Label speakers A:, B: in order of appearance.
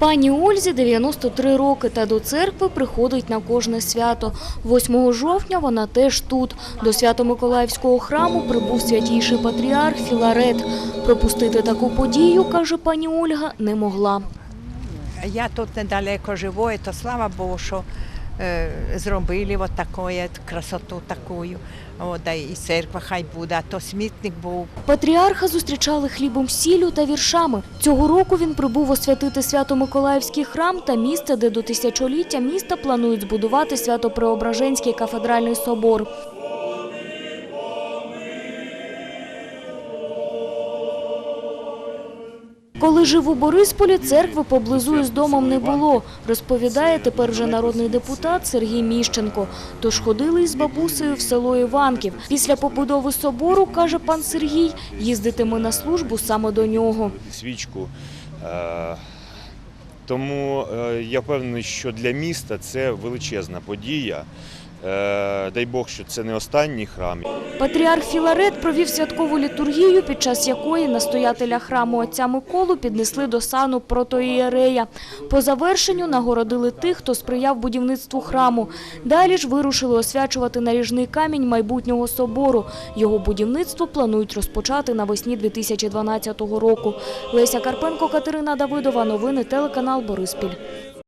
A: Пані Ользі 93 роки та до церкви приходить на кожне свято. 8 жовтня вона теж тут. До Свято-Миколаївського храму прибув святійший патріарх Філарет. Пропустити таку подію, каже пані Ольга, не могла.
B: Я тут недалеко живу, і то слава Богу, що зробили от такое, красоту такою, О, і церква хай буде, а то смітник був.
A: Патріарха зустрічали хлібом сіллю та віршами. Цього року він прибув освятити Свято-Миколаївський храм та місце, де до тисячоліття міста планують збудувати Свято-Преображенський кафедральний собор. Коли жив у Борисполі, церкви поблизу із домом не було, розповідає тепер вже народний депутат Сергій Міщенко. Тож ходили із бабусею в село Іванків. Після побудови собору, каже пан Сергій, їздитиме на службу саме до нього.
C: свічку. Е, Тому е, я впевнений, що для міста це величезна подія. Е, Дай Бог, що це не останній храм.
A: Патріарх Філарет провів святкову літургію, під час якої настоятеля храму отця Миколу піднесли до сану протоієрея. По завершенню нагородили тих, хто сприяв будівництву храму. Далі ж вирушили освячувати наріжний камінь майбутнього собору. Його будівництво планують розпочати навесні 2012 року. Леся Карпенко, Катерина Давидова. Новини телеканал Бориспіль.